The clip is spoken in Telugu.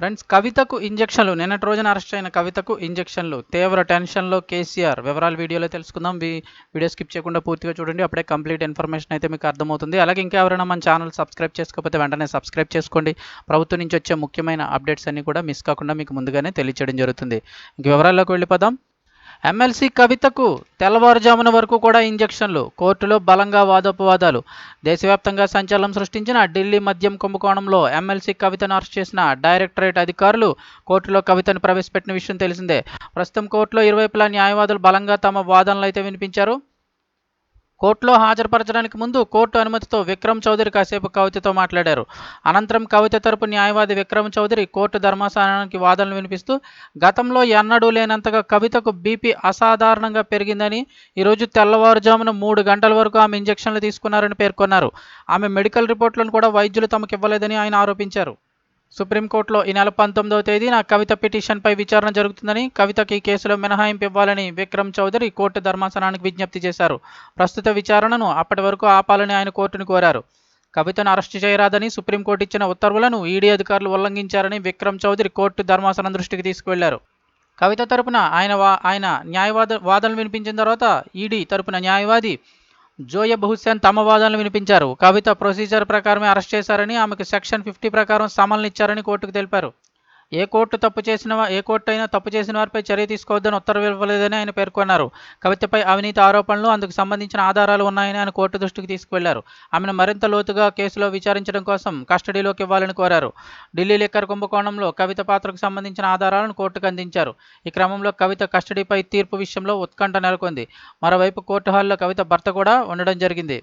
ఫ్రెండ్స్ కవితకు ఇంజక్షన్లు నిన్నటి రోజున అరెస్ట్ అయిన కవితకు ఇంజక్షన్లు తీవ్ర టెన్షన్లో కేసీఆర్. వివరాలు వీడియోలో తెలుసుకుందాం. వీడియో స్కిప్ చేయకుండా పూర్తిగా చూడండి. అప్పుడే కంప్లీట్ ఇన్ఫర్మేషన్ అయితే మీకు అర్థమవుతుంది. అలాగే ఇంకా ఎవరైనా మన ఛానల్ సబ్స్క్రైబ్ చేసుకోకపోతే వెంటనే సబ్స్క్రైబ్ చేసుకోండి. ప్రభుత్వం నుంచి వచ్చే ముఖ్యమైన అప్డేట్స్ అన్ని కూడా మిస్ కాకుండా మీకు ముందుగానే తెలియచేయడం జరుగుతుంది. ఇంక వివరాల్లోకి వెళ్ళిపోదాం. ఎమ్మెల్సీ కవితకు తెల్లవారుజామున వరకు కూడా ఇంజక్షన్లు కోర్టులో బలంగా వాదోపవాదాలు. దేశవ్యాప్తంగా సంచలనం సృష్టించిన ఢిల్లీ మద్యం కుంభకోణంలో ఎమ్మెల్సీ కవితను అరెస్ట్ చేసిన డైరెక్టరేట్ అధికారులు కోర్టులో కవితను ప్రవేశపెట్టిన విషయం తెలిసిందే. ప్రస్తుతం కోర్టులో ఇరువైపులా న్యాయవాదులు బలంగా తమ వాదనలు అయితే వినిపించారు. కోర్టులో హాజరుపరచడానికి ముందు కోర్టు అనుమతితో విక్రమ్ చౌదరి కాసేపు కవితతో మాట్లాడారు. అనంతరం కవిత తరపు న్యాయవాది విక్రమ్ చౌదరి కోర్టు ధర్మాసనానికి వాదనలు వినిపిస్తూ గతంలో ఎన్నడూ లేనంతగా కవితకు బీపీ అసాధారణంగా పెరిగిందని ఈరోజు తెల్లవారుజామున మూడు గంటల వరకు ఆమె ఇంజెక్షన్లు తీసుకున్నారని పేర్కొన్నారు. ఆమె మెడికల్ రిపోర్ట్లను కూడా వైద్యులు తమకు ఇవ్వలేదని ఆయన ఆరోపించారు. సుప్రీంకోర్టులో ఈ నెల పంతొమ్మిదవ తేదీన కవిత పిటిషన్పై విచారణ జరుగుతుందని కవితకి కేసులో మినహాయింపు ఇవ్వాలని విక్రమ్ చౌదరి కోర్టు ధర్మాసనానికి విజ్ఞప్తి చేశారు. ప్రస్తుత విచారణను అప్పటి వరకు ఆపాలని ఆయన కోర్టును కోరారు. కవితను అరెస్టు చేయరాదని సుప్రీంకోర్టు ఇచ్చిన ఉత్తర్వులను ఈడీ అధికారులు ఉల్లంఘించారని విక్రమ్ చౌదరి కోర్టు ధర్మాసనం దృష్టికి తీసుకువెళ్ళారు. కవిత తరపున ఆయన వా ఆయన న్యాయవాద వాదనలు వినిపించిన తర్వాత ఈడీ తరపున న్యాయవాది జోయబ్ హుస్సేన్ తమ వాదనలు వినిపించారు. కవిత ప్రొసీజర్ ప్రకారమే అరెస్ట్ చేశారని ఆమెకు సెక్షన్ ఫిఫ్టీ ప్రకారం సమన్లు ఇచ్చారని కోర్టుకు తెలిపారు. ఏ కోర్టు తప్పు చేసిన ఏ కోర్టు అయినా తప్పు చేసిన వారిపై చర్య తీసుకోవద్దని ఉత్తర్వు ఇవ్వలేదని ఆయన పేర్కొన్నారు. కవితపై అవినీతి ఆరోపణలు అందుకు సంబంధించిన ఆధారాలు ఉన్నాయని ఆయన కోర్టు దృష్టికి తీసుకువెళ్ళారు. ఆమెను మరింత లోతుగా కేసులో విచారించడం కోసం కస్టడీలోకి ఇవ్వాలని కోరారు. ఢిల్లీ లిక్కర్ కుంభకోణంలో కవిత పాత్రకు సంబంధించిన ఆధారాలను కోర్టుకు అందించారు. ఈ క్రమంలో కవిత కస్టడీపై తీర్పు విషయంలో ఉత్కంఠ నెలకొంది. మరోవైపు కోర్టు హాల్లో కవిత భర్త కూడా ఉండడం జరిగింది.